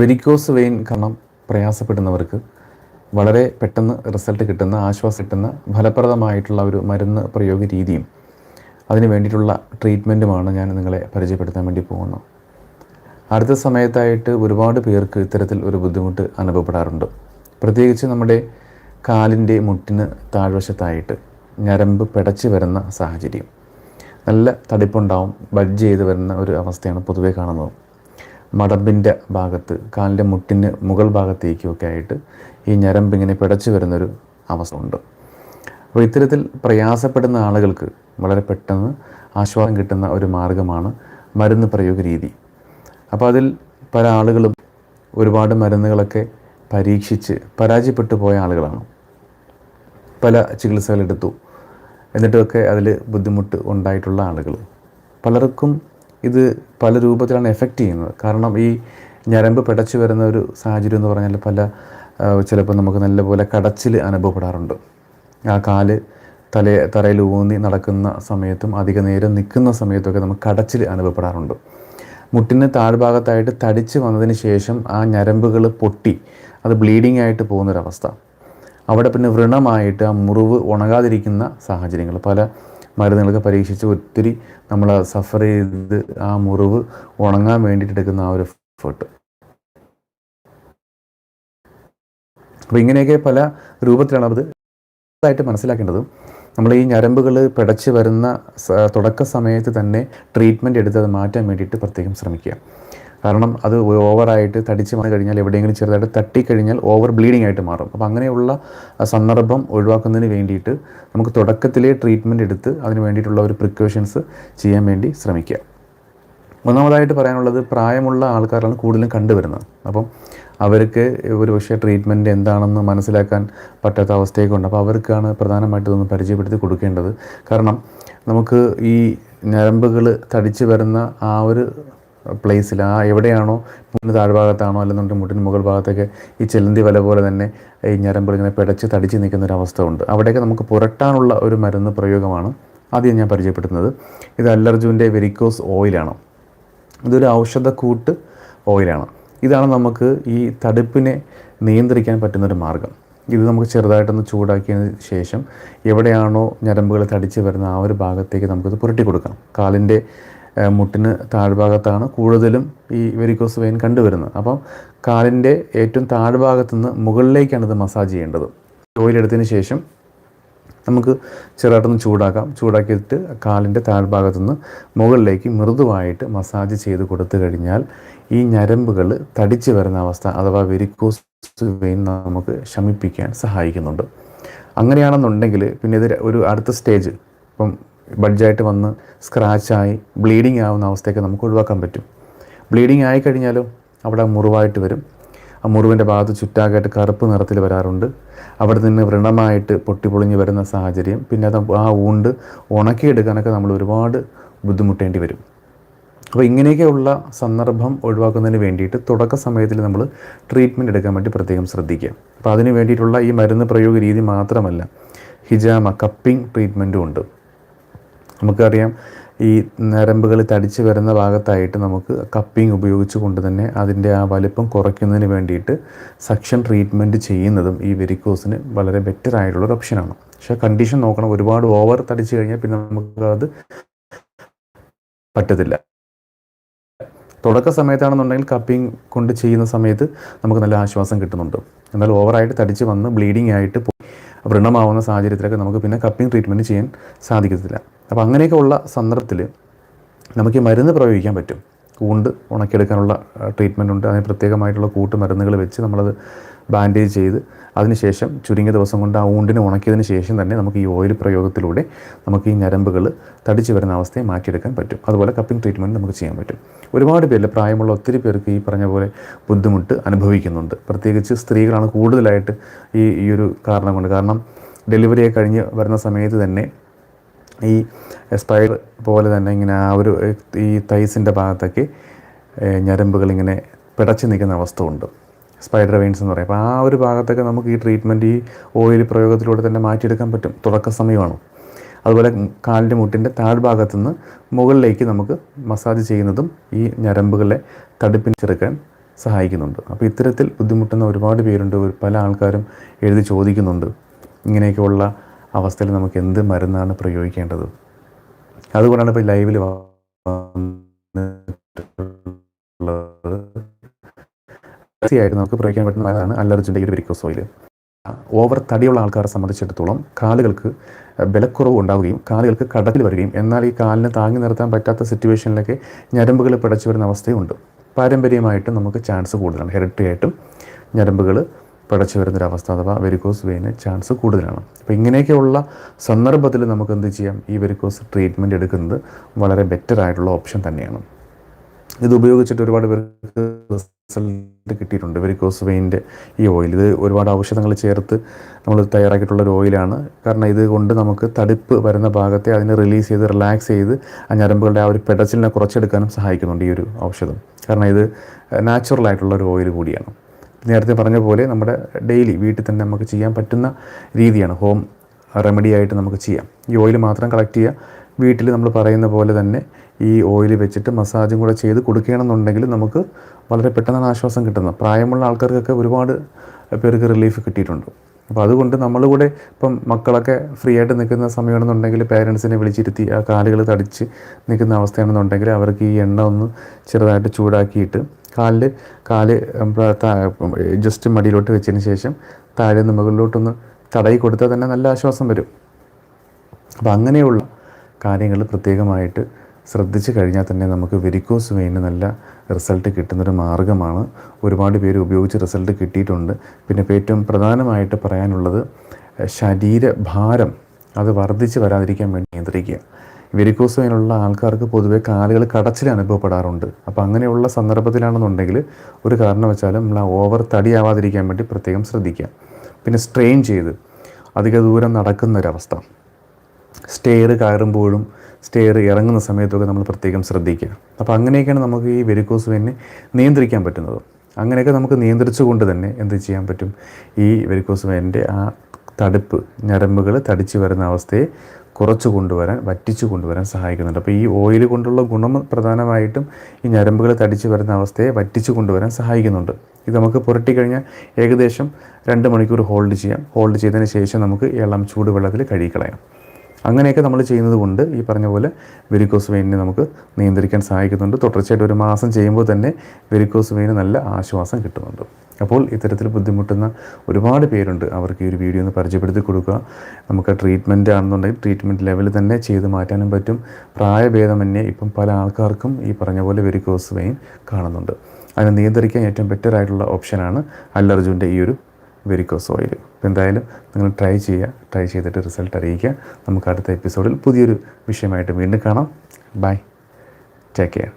Varicose vein കാരണം പ്രയാസപ്പെടുന്നവർക്ക് വളരെ പെട്ടെന്ന് റിസൾട്ട് കിട്ടുന്ന ആശ്വാസം കിട്ടുന്ന ഫലപ്രദമായിട്ടുള്ള ഒരു മരുന്ന് പ്രയോഗ രീതിയും അതിന് വേണ്ടിയിട്ടുള്ള ട്രീറ്റ്മെന്റുമാണ് ഞാൻ നിങ്ങളെ പരിചയപ്പെടുത്താൻ വേണ്ടി പോകുന്നത് അടുത്ത സമയത്തായിട്ട് ഒരുപാട് പേർക്ക് ഇത്തരത്തിൽ ഒരു ബുദ്ധിമുട്ട് അനുഭവപ്പെടാറുണ്ട്. പ്രത്യേകിച്ച് നമ്മുടെ കാലിന്റെ മുട്ടിന് താഴ്വശത്തായിട്ട് ഞരമ്പ് പിടച്ച് വരുന്ന സാഹചര്യം. നല്ല തടിപ്പുണ്ടാവും ബഡ്ജ് ചെയ്ത് വരുന്ന ഒരു അവസ്ഥയാണ് പൊതുവേ കാണുന്നത്. മടമ്പിന്റെ ഭാഗത്ത് കാലിന്റെ മുട്ടിന് മുകൾ ഭാഗത്തേക്കുമൊക്കെ ആയിട്ട് ഈ ഞരമ്പ് ഇങ്ങനെ പിടച്ചു വരുന്നൊരു അവസ്ഥ ഉണ്ട്. അപ്പോൾ ഇത്തരത്തിൽ പ്രയാസപ്പെടുന്ന ആളുകൾക്ക് വളരെ പെട്ടെന്ന് ആശ്വാസം കിട്ടുന്ന ഒരു മാർഗമാണ് മരുന്ന് പ്രയോഗ രീതി. അപ്പോൾ അതിൽ പല ആളുകളും ഒരുപാട് മരുന്നുകളൊക്കെ പരീക്ഷിച്ച് പരാജയപ്പെട്ടു പോയ ആളുകളാണ്. പല ചികിത്സകളെടുത്തു എന്നിട്ടൊക്കെ അതിൽ ബുദ്ധിമുട്ട് ഉണ്ടായിട്ടുള്ള ആളുകൾ പലർക്കും ഇത് പല രൂപത്തിലാണ് എഫക്റ്റ് ചെയ്യുന്നത്. കാരണം ഈ ഞരമ്പ് പിടച്ചു വരുന്ന ഒരു സാഹചര്യം എന്ന് പറഞ്ഞാൽ പല ചിലപ്പോൾ നമുക്ക് നല്ലപോലെ കടച്ചിൽ അനുഭവപ്പെടാറുണ്ട്. ആ കാൽ തല തറയിൽ ഊന്നി നടക്കുന്ന സമയത്തും അധിക നേരം നിൽക്കുന്ന സമയത്തൊക്കെ നമുക്ക് കടച്ചിൽ അനുഭവപ്പെടാറുണ്ട്. മുട്ടിന് താഴ്ഭാഗത്തായിട്ട് തടിച്ച് വന്നതിന് ശേഷം ആ ഞരമ്പുകൾ പൊട്ടി. അത് ബ്ലീഡിംഗ് ആയിട്ട് പോകുന്നൊരവസ്ഥ. അവിടെ പിന്നെ വ്രണമായിട്ട് ആ മുറിവ് ഉണങ്ങാതിരിക്കുന്ന സാഹചര്യങ്ങൾ പല മരുന്നുകളൊക്കെ പരീക്ഷിച്ച് ഒത്തിരി നമ്മൾ സഫർ ചെയ്ത് ആ മുറിവ് ഉണങ്ങാൻ വേണ്ടിയിട്ട് എടുക്കുന്ന ആ ഒരു എഫേർട്ട് അപ്പോൾ ഇങ്ങനെയൊക്കെ പല രൂപത്തിലാണ് അത് ആയിട്ട് മനസ്സിലാക്കേണ്ടത്. നമ്മൾ ഈ ഞരമ്പുകൾ പിടച്ച് വരുന്ന തുടക്ക സമയത്ത് തന്നെ ട്രീറ്റ്മെന്റ് എടുത്ത് അത് മാറ്റാൻ വേണ്ടിയിട്ട് പ്രത്യേകം ശ്രമിക്കുക. കാരണം അത് ഓവറായിട്ട് തടിച്ച് വന്നു കഴിഞ്ഞാൽ എവിടെയെങ്കിലും ചെറുതായിട്ട് തട്ടിക്കഴിഞ്ഞാൽ ഓവർ ബ്ലീഡിംഗ് ആയിട്ട് മാറും. അപ്പോൾ അങ്ങനെയുള്ള സന്ദർഭം ഒഴിവാക്കുന്നതിന് വേണ്ടിയിട്ട് നമുക്ക് തുടക്കത്തിലെ ട്രീറ്റ്മെന്റ് എടുത്ത് അതിന് വേണ്ടിയിട്ടുള്ള ഒരു പ്രിക്കോഷൻസ് ചെയ്യാൻ വേണ്ടി ശ്രമിക്കുക. ഒന്നാമതായിട്ട് പറയാനുള്ളത് പ്രായമുള്ള ആൾക്കാരാണ് കൂടുതലും കണ്ടുവരുന്നത്. അപ്പം അവർക്ക് ഒരു പക്ഷേ ട്രീറ്റ്മെന്റ് എന്താണെന്ന് മനസ്സിലാക്കാൻ പറ്റാത്ത അവസ്ഥയൊക്കെ ഉണ്ട്. അപ്പോൾ അവർക്കാണ് പ്രധാനമായിട്ട് ഇതൊന്ന് പരിചയപ്പെടുത്തി കൊടുക്കേണ്ടത്. കാരണം നമുക്ക് ഈ ഞരമ്പുകൾ തടിച്ച് വരുന്ന ആ ഒരു പ്ലേസിൽ ആ എവിടെയാണോ മുട്ടിന് താഴ്ഭാഗത്താണോ അല്ലെന്നുണ്ടെങ്കിൽ മുട്ടിന് മുകൾ ഭാഗത്തൊക്കെ ഈ ചെലന്തി വല പോലെ തന്നെ ഈ ഞരമ്പുകൾ ഇങ്ങനെ പിടച്ച് തടിച്ച് നിൽക്കുന്ന ഒരു അവസ്ഥ ഉണ്ട്. അവിടെയൊക്കെ നമുക്ക് പുരട്ടാനുള്ള ഒരു മരുന്ന് പ്രയോഗമാണ് ആദ്യം ഞാൻ പരിചയപ്പെടുത്തുന്നത്. ഇത് അല്ലർജുവിന്റെ വെരിക്കോസ് ഓയിലാണ് ഇതൊരു ഔഷധക്കൂട്ട് ഓയിലാണ് ഇതാണ് നമുക്ക് ഈ തടുപ്പിനെ നിയന്ത്രിക്കാൻ പറ്റുന്നൊരു മാർഗം. ഇത് നമുക്ക് ചെറുതായിട്ടൊന്ന് ചൂടാക്കിയതിന് ശേഷം എവിടെയാണോ ഞരമ്പുകൾ തടിച്ച് വരുന്ന ആ ഒരു ഭാഗത്തേക്ക് നമുക്കിത് പുരട്ടി കൊടുക്കാം കാലിന്റെ മുട്ടിന് താഴ്ഭാഗത്താണ് കൂടുതലും ഈ വെരിക്കോസ് വെയിൻ കണ്ടുവരുന്നത്. അപ്പം കാലിന്റെ ഏറ്റവും താഴ്ഭാഗത്തു നിന്ന് മുകളിലേക്കാണ് ഇത് മസാജ് ചെയ്യേണ്ടത്. ഓയിൽ എടുത്തതിന് ശേഷം നമുക്ക് ചെറുതായിട്ടൊന്ന് ചൂടാക്കാം. ചൂടാക്കിയിട്ട് കാലിന്റെ താഴ്ഭാഗത്തു നിന്ന് മുകളിലേക്ക് മൃദുവായിട്ട് മസാജ് ചെയ്ത് കൊടുത്തു കഴിഞ്ഞാൽ ഈ ഞരമ്പുകൾ തടിച്ചു വരുന്ന അവസ്ഥ അഥവാ വെരിക്കോസ് വെയിൻ നമുക്ക് ശമിപ്പിക്കാൻ സഹായിക്കുന്നുണ്ട്. അങ്ങനെയാണെന്നുണ്ടെങ്കിൽ പിന്നെ ഇത് ഒരു അടുത്ത സ്റ്റേജ്. ഇപ്പം ബഡ്ജായിട്ട് വന്ന് സ്ക്രാച്ചായി ബ്ലീഡിങ് ആവുന്ന അവസ്ഥയൊക്കെ നമുക്ക് ഒഴിവാക്കാൻ പറ്റും. ബ്ലീഡിങ് ആയിക്കഴിഞ്ഞാലും അവിടെ മുറിവായിട്ട് വരും. ആ മുറിവിന്റെ ഭാഗത്ത് ചുറ്റാകായിട്ട് കറുപ്പ് നിറത്തിൽ വരാറുണ്ട്. അവിടെ നിന്ന് വ്രണമായിട്ട് പൊട്ടിപ്പൊളിഞ്ഞ് വരുന്ന സാഹചര്യം പിന്നെ അത് ആ ഊണ്ട് ഉണക്കിയെടുക്കാനൊക്കെ നമ്മൾ ഒരുപാട് ബുദ്ധിമുട്ടേണ്ടി വരും. അപ്പോൾ ഇങ്ങനെയൊക്കെയുള്ള സന്ദർഭം ഒഴിവാക്കുന്നതിന് വേണ്ടിയിട്ട് തുടക്ക സമയത്തിൽ നമ്മൾ ട്രീറ്റ്മെന്റ് എടുക്കാൻ വേണ്ടി പ്രത്യേകം ശ്രദ്ധിക്കുക. അപ്പോൾ അതിന് വേണ്ടിയിട്ടുള്ള ഈ മരുന്ന് പ്രയോഗ രീതി മാത്രമല്ല ഹിജാമ കപ്പിംഗ് ട്രീറ്റ്മെന്റും ഉണ്ട്. നമുക്കറിയാം ഈ നരമ്പുകൾ തടിച്ച് വരുന്ന ഭാഗത്തായിട്ട് നമുക്ക് കപ്പിംഗ് ഉപയോഗിച്ച് കൊണ്ട് തന്നെ അതിന്റെ ആ വലിപ്പം കുറയ്ക്കുന്നതിന് വേണ്ടിയിട്ട് സക്ഷൻ ട്രീറ്റ്മെന്റ് ചെയ്യുന്നതും ഈ വെരിക്കോസിന് വളരെ ബെറ്റർ ആയിട്ടുള്ളൊരു ഓപ്ഷനാണ് പക്ഷേ കണ്ടീഷൻ നോക്കണം. ഒരുപാട് ഓവർ തടിച്ച് കഴിഞ്ഞാൽ പിന്നെ നമുക്ക് അത് പറ്റത്തില്ല. തുടക്ക സമയത്താണെന്നുണ്ടെങ്കിൽ കപ്പിംഗ് കൊണ്ട് ചെയ്യുന്ന സമയത്ത് നമുക്ക് നല്ല ആശ്വാസം കിട്ടുന്നുണ്ട്. എന്നാൽ ഓവറായിട്ട് തടിച്ച് വന്ന് ബ്ലീഡിംഗ് ആയിട്ട് പോയി. വ്രണമാവുന്ന സാഹചര്യത്തിലൊക്കെ നമുക്ക് പിന്നെ കപ്പിംഗ് ട്രീറ്റ്മെന്റ് ചെയ്യാൻ സാധിക്കത്തില്ല. അപ്പോൾ അങ്ങനെയൊക്കെ ഉള്ള സന്ദർഭത്തിൽ നമുക്ക് ഈ മരുന്ന് പ്രയോഗിക്കാൻ പറ്റും. കൂണ്ട് ഉണക്കിയെടുക്കാനുള്ള ട്രീറ്റ്മെന്റ് ഉണ്ട്. അതിന് പ്രത്യേകമായിട്ടുള്ള കൂട്ട് മരുന്നുകൾ വെച്ച് നമ്മളത് ബാൻഡേജ് ചെയ്ത് അതിനുശേഷം ചുരുങ്ങിയ ദിവസം കൊണ്ട് ആ ഊണ്ടിനെ ഉണക്കിയതിന് ശേഷം തന്നെ നമുക്ക് ഈ ഓയിൽ പ്രയോഗത്തിലൂടെ നമുക്ക് ഈ ഞരമ്പുകൾ തടിച്ചു വരുന്ന അവസ്ഥയെ മാറ്റിയെടുക്കാൻ പറ്റും. അതുപോലെ കപ്പിംഗ് ട്രീറ്റ്മെന്റ് നമുക്ക് ചെയ്യാൻ പറ്റും. ഒരുപാട് പേരിൽ പ്രായമുള്ള ഒത്തിരി പേർക്ക് ഈ പറഞ്ഞ പോലെ ബുദ്ധിമുട്ട് അനുഭവിക്കുന്നുണ്ട്. പ്രത്യേകിച്ച് സ്ത്രീകളാണ് കൂടുതലായിട്ട് ഈ ഈ ഒരു കാരണം കൊണ്ട്. കാരണം ഡെലിവറിയെ കഴിഞ്ഞ് വരുന്ന സമയത്ത് തന്നെ ഈ സ്പൈഡർ പോലെ തന്നെ ഇങ്ങനെ ആ ഒരു ഈ തൈസിന്റെ ഭാഗത്തൊക്കെ ഞരമ്പുകൾ ഇങ്ങനെ പിടച്ചു നിൽക്കുന്ന അവസ്ഥ ഉണ്ട്. സ്പൈഡർ വെയിൻസ് എന്ന് പറയും. അപ്പോൾ ആ ഒരു ഭാഗത്തൊക്കെ നമുക്ക് ഈ ട്രീറ്റ്മെന്റ് ഈ ഓയിൽ പ്രയോഗത്തിലൂടെ തന്നെ മാറ്റിയെടുക്കാൻ പറ്റും. തുടക്ക സമയമാണ്. അതുപോലെ കാലിന്റെ മുട്ടിന്റെ താഴ്ഭാഗത്തു നിന്ന് മുകളിലേക്ക് നമുക്ക് മസാജ് ചെയ്യുന്നതും ഈ ഞരമ്പുകളെ തടുപ്പിച്ചെടുക്കാൻ സഹായിക്കുന്നുണ്ട്. അപ്പോൾ ഇത്തരത്തിൽ ബുദ്ധിമുട്ടുന്ന ഒരുപാട് പേരുണ്ട്. പല ആൾക്കാരും എഴുതി ചോദിക്കുന്നുണ്ട്. ഇങ്ങനെയൊക്കെയുള്ള അവസ്ഥയിൽ നമുക്ക് എന്ത് മരുന്നാണ് പ്രയോഗിക്കേണ്ടത്? അതുകൊണ്ടാണ് ഇപ്പോൾ ലൈവിൽ തീർച്ചയായിട്ടും നമുക്ക് പ്രയോഗിക്കാൻ പറ്റുന്ന മരുന്നാണ് അല്ലർജിന്റെ ഈ ഒരു വെരിക്കോസ് ഓയിൽ ഓവർ തടിയുള്ള ആൾക്കാരെ സംബന്ധിച്ചിടത്തോളം കാലുകൾക്ക് ബലക്കുറവ് ഉണ്ടാവുകയും കാലുകൾക്ക് കടത്തിൽ വരികയും എന്നാൽ ഈ കാലിന് താങ്ങി നിർത്താൻ പറ്റാത്ത സിറ്റുവേഷനിലൊക്കെ ഞരമ്പുകൾ പിടച്ചു വരുന്ന അവസ്ഥയുണ്ട്. പാരമ്പര്യമായിട്ടും നമുക്ക് ചാൻസ് കൂടുതലാണ്. ഹെറിറ്ററി ആയിട്ടും ഞരമ്പുകൾ പിടച്ചു വരുന്നൊരവസ്ഥ അഥവാ വെരിക്കോസ് വെയിന് ചാൻസ് കൂടുതലാണ്. അപ്പോൾ ഇങ്ങനെയൊക്കെയുള്ള സന്ദർഭത്തിൽ നമുക്ക് എന്ത് ചെയ്യാം? ഈ വെരിക്കോസ് ട്രീറ്റ്മെന്റ് എടുക്കുന്നത് വളരെ ബെറ്റർ ആയിട്ടുള്ള ഓപ്ഷൻ തന്നെയാണ്. ഇത് ഉപയോഗിച്ചിട്ട് ഒരുപാട് പേർക്ക് റിസൾട്ട് കിട്ടിയിട്ടുണ്ട്. വെരിക്കോസ് വെയിന്റെ ഈ ഓയിൽ ഇത് ഒരുപാട് ഔഷധങ്ങൾ ചേർത്ത് നമ്മൾ തയ്യാറാക്കിയിട്ടുള്ള ഒരു ഓയിലാണ് കാരണം ഇത് കൊണ്ട് നമുക്ക് തടിപ്പ് വരുന്ന ഭാഗത്തെ അതിനെ റിലീസ് ചെയ്ത് റിലാക്സ് ചെയ്ത് ആ ഞരമ്പുകളുടെ ആ ഒരു പെടച്ചിലിനെ കുറച്ചെടുക്കാനും സഹായിക്കുന്നുണ്ട് ഈ ഒരു ഔഷധം. കാരണം ഇത് നാച്ചുറൽ ആയിട്ടുള്ള ഒരു ഓയിൽ കൂടിയാണ്. നേരത്തെ പറഞ്ഞ പോലെ നമ്മുടെ ഡെയിലി വീട്ടിൽ തന്നെ നമുക്ക് ചെയ്യാൻ പറ്റുന്ന രീതിയാണ് ഹോം റെമഡി ആയിട്ട് നമുക്ക് ചെയ്യാം. ഈ ഓയിൽ മാത്രം കളക്ട് ചെയ്യുക. വീട്ടിൽ നമ്മൾ പറയുന്ന പോലെ തന്നെ ഈ ഓയിൽ വെച്ചിട്ട് മസാജും കൂടെ ചെയ്ത് കൊടുക്കുകയാണെന്നുണ്ടെങ്കിൽ നമുക്ക് വളരെ പെട്ടെന്നാണ് ആശ്വാസം കിട്ടുന്നത്. പ്രായമുള്ള ആൾക്കാർക്കൊക്കെ ഒരുപാട് പേർക്ക് റിലീഫ് കിട്ടിയിട്ടുണ്ട്. അപ്പോൾ അതുകൊണ്ട് നമ്മൾ കൂടെ ഇപ്പം മക്കളൊക്കെ ഫ്രീ ആയിട്ട് നിൽക്കുന്ന സമയമാണെന്നുണ്ടെങ്കിൽ പേരൻസിനെ വിളിച്ചിരുത്തി ആ കാലുകൾ തടിച്ച് നിൽക്കുന്ന അവസ്ഥയാണെന്നുണ്ടെങ്കിൽ അവർക്ക് ഈ എണ്ണ ഒന്ന് ചെറുതായിട്ട് ചൂടാക്കിയിട്ട് കാലിൽ കാൽ ജസ്റ്റ് മടിയിലോട്ട് വെച്ചതിന് ശേഷം താഴെ നിന്ന് മുകളിലോട്ടൊന്ന് തടയി കൊടുത്താൽ തന്നെ നല്ല ആശ്വാസം വരും. അപ്പോൾ അങ്ങനെയുള്ള കാര്യങ്ങൾ പ്രത്യേകമായിട്ട് ശ്രദ്ധിച്ചു കഴിഞ്ഞാൽ തന്നെ നമുക്ക് വെരിക്കോസ് വെയിന് നല്ല റിസൾട്ട് കിട്ടുന്നൊരു മാർഗമാണ് ഒരുപാട് പേര് ഉപയോഗിച്ച് റിസൾട്ട് കിട്ടിയിട്ടുണ്ട്. പിന്നെ ഏറ്റവും പ്രധാനമായിട്ട് പറയാനുള്ളത് ശരീരഭാരം അത് വർദ്ധിച്ച് വരാതിരിക്കാൻ വേണ്ടി നിയന്ത്രിക്കുക. വെരിക്കോസ് വെയിനുള്ള ആൾക്കാർക്ക് പൊതുവെ കാലുകൾ കടച്ചിൽ അനുഭവപ്പെടാറുണ്ട്. അപ്പോൾ അങ്ങനെയുള്ള സന്ദർഭത്തിലാണെന്നുണ്ടെങ്കിൽ ഒരു കാരണവശാലും നമ്മൾ ഓവർ തടിയാവാതിരിക്കാൻ വേണ്ടി പ്രത്യേകം ശ്രദ്ധിക്കുക. പിന്നെ സ്ട്രെയിൻ ചെയ്ത് അധിക ദൂരം നടക്കുന്ന ഒരവസ്ഥ സ്റ്റെയർ കയറുമ്പോഴും സ്റ്റെയർ ഇറങ്ങുന്ന സമയത്തൊക്കെ നമ്മൾ പ്രത്യേകം ശ്രദ്ധിക്കുക. അപ്പോൾ അങ്ങനെയൊക്കെയാണ് നമുക്ക് ഈ വെരിക്കോസ് വെയിനെ നിയന്ത്രിക്കാൻ പറ്റുന്നത്. അങ്ങനെയൊക്കെ നമുക്ക് നിയന്ത്രിച്ചുകൊണ്ട് തന്നെ എന്ത് ചെയ്യാൻ പറ്റും? ഈ വെരിക്കോസ് വെയിന്റെ ആ തടുപ്പ് ഞരമ്പുകൾ തടിച്ചു വരുന്ന അവസ്ഥയെ കുറച്ച് കൊണ്ടുവരാൻ വറ്റിച്ചു കൊണ്ടുവരാൻ സഹായിക്കുന്നുണ്ട്. അപ്പോൾ ഈ ഓയിൽ കൊണ്ടുള്ള ഗുണം പ്രധാനമായിട്ടും ഈ ഞരമ്പുകൾ തടിച്ച് വരുന്ന അവസ്ഥയെ വറ്റിച്ചു കൊണ്ടുവരാൻ സഹായിക്കുന്നുണ്ട്. ഇത് നമുക്ക് പുരട്ടി പുരട്ടിക്കഴിഞ്ഞാൽ ഏകദേശം രണ്ട് മണിക്കൂർ ഹോൾഡ് ചെയ്യാം. ഹോൾഡ് ചെയ്തതിന് ശേഷം നമുക്ക് ഇളം ചൂടുവെള്ളത്തിൽ കഴുകിക്കളയാം അങ്ങനെയൊക്കെ നമ്മൾ ചെയ്യുന്നത് കൊണ്ട് ഈ പറഞ്ഞ പോലെ വെരിക്കോസ് വെയിനെ നമുക്ക് നിയന്ത്രിക്കാൻ സഹായിക്കുന്നുണ്ട്. തുടർച്ചയായിട്ട് ഒരു മാസം ചെയ്യുമ്പോൾ തന്നെ വെരിക്കോസ് വെയിന് നല്ല ആശ്വാസം കിട്ടുന്നുണ്ട്. അപ്പോൾ ഇത്തരത്തിൽ ബുദ്ധിമുട്ടുന്ന ഒരുപാട് പേരുണ്ട്. അവർക്ക് ഈ ഒരു വീഡിയോ ഒന്ന് പരിചയപ്പെടുത്തി കൊടുക്കുക. നമുക്ക് ട്രീറ്റ്മെന്റ് ആണെന്നുണ്ടെങ്കിൽ ട്രീറ്റ്മെന്റ് ലെവലിൽ തന്നെ ചെയ്ത് മാറ്റാനും പറ്റും. പ്രായഭേദമന്യേ ഇപ്പം പല ആൾക്കാർക്കും ഈ പറഞ്ഞ പോലെ വെരിക്കോസ് വെയിൻ കാണുന്നുണ്ട്. അതിനെ നിയന്ത്രിക്കാൻ ഏറ്റവും ബെറ്റർ ആയിട്ടുള്ള ഓപ്ഷനാണ് അല്ലർജുന്റെ ഈ ഒരു വെരിക്കോസ് ഓയിൽ എന്തായാലും നിങ്ങൾ ട്രൈ ചെയ്യുക ട്രൈ ചെയ്തിട്ട് റിസൾട്ട് അറിയിക്കുക. നമുക്ക് അടുത്ത എപ്പിസോഡിൽ പുതിയൊരു വിഷയമായിട്ട് വീണ്ടും കാണാം. Bye take care